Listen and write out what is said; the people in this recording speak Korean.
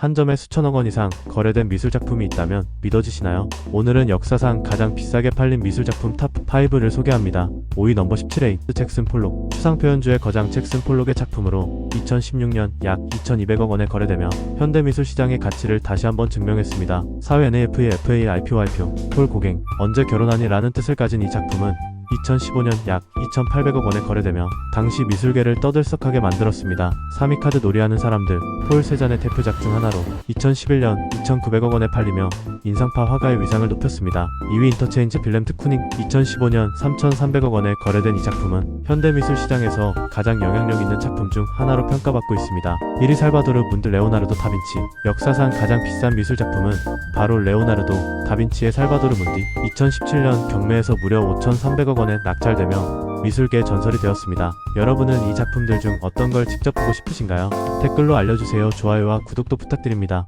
한 점에 수천억 원 이상 거래된 미술 작품이 있다면 믿어지시나요? 오늘은 역사상 가장 비싸게 팔린 미술 작품 탑 5를 소개합니다. 5위 넘버 17A 잭슨 폴록 추상 표현주의 거장 잭슨 폴록의 작품으로 2016년 약 2,200억 원에 거래되며 현대 미술 시장의 가치를 다시 한번 증명했습니다. 사회 NAF의 FA IPOI표 폴 고갱 언제 결혼하니 라는 뜻을 가진 이 작품은 2015년 약 2,800억 원에 거래되며 당시 미술계를 떠들썩하게 만들었습니다. 3위 카드 놀이하는 사람들 폴 세잔의 대표작 중 하나로 2011년 2,900억 원에 팔리며 인상파 화가의 위상을 높였습니다. 2위 인터체인지 빌렘 트쿠닝 2015년 3,300억 원에 거래된 이 작품은 현대미술 시장에서 가장 영향력 있는 작품 중 하나로 평가받고 있습니다. 1위 살바도르 문드 레오나르도 다빈치 역사상 가장 비싼 미술 작품은 바로 레오나르도 다빈치의 살바도르 문디 2017년 경매에서 무려 5,300억 원에 낙찰되며 미술계 전설이 되었습니다. 여러분은 이 작품들 중 어떤 걸 직접 보고 싶으신가요? 댓글로 알려주세요. 좋아요와 구독도 부탁드립니다.